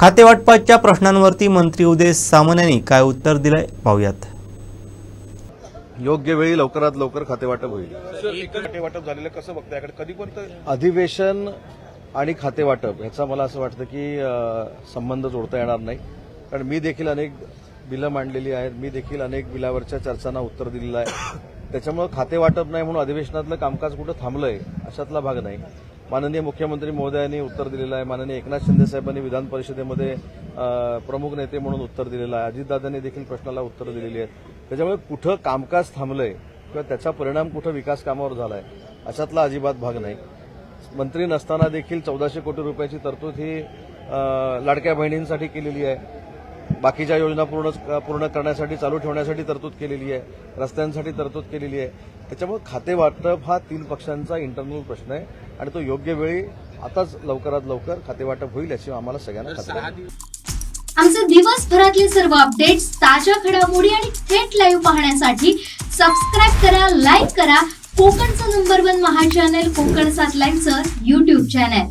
खातेवाटपाच्या प्रश्नांवरती मंत्री उदय सामंत यांनी काय उत्तर दिलंय पाहूयात. योग्य वेळी लवकरात लवकर खातेवाटप होईल. सर एकच वाटप झालेलं कसं बघताय? याकडे कधी पण तर अधिवेशन आणि खातेवाटप ह्याचा मला असं वाटतं की संबंध जोडता येणार नाही. कारण मी देखील अनेक बिलं मांडलेली आहेत. मी देखील अनेक बिलावरच्या चर्चांना उत्तर दिलेलं आहे. त्याच्यामुळे खातेवाटप नाही म्हणून अधिवेशनातलं कामकाज कुठं थांबलंय अशातला भाग नाही. माननीय मुख्यमंत्री महोदयांनी उत्तर दिलेलं आहे. माननीय एकनाथ शिंदे साहेबांनी विधान परिषदेमध्ये प्रमुख नेते म्हणून उत्तर दिलेलं आहे. अजितदादांनी देखील प्रश्नाला उत्तर दिलेली आहेत. त्याच्यामुळे कुठं कामकाज थांबलंय किंवा त्याचा परिणाम कुठं विकास कामावर झालाय अशातला अजिबात भाग नाही. मंत्री नसताना देखील चौदाशे कोटी रुपयाची तरतूद ही लाडक्या बहिणींसाठी केलेली आहे. बाकीच्या योजना पूर्ण पूर्ण करण्यासाठी चालू ठेवण्यासाठी तरतूद केलेली आहे. रस्त्यांसाठी तरतूद केलेली आहे. त्याच्यामुळे खाते वाटप हा तीन पक्षांचा इंटरनल प्रश्न आहे. आणि तो योग्य वेळी आताच लवकरात लवकर खाते वाटप होईल याची आम्हाला सगळ्यांना खात्री आमचे दिवसभरातले सर्व अपडेट्स ताज्या घडामोडी आणि थेट लाईव्ह पाहण्यासाठी सबस्क्राईब करा लाईक करा. कोकणचं नंबर वन महा चॅनल कोकण सात लाईनचं युट्यूब चॅनल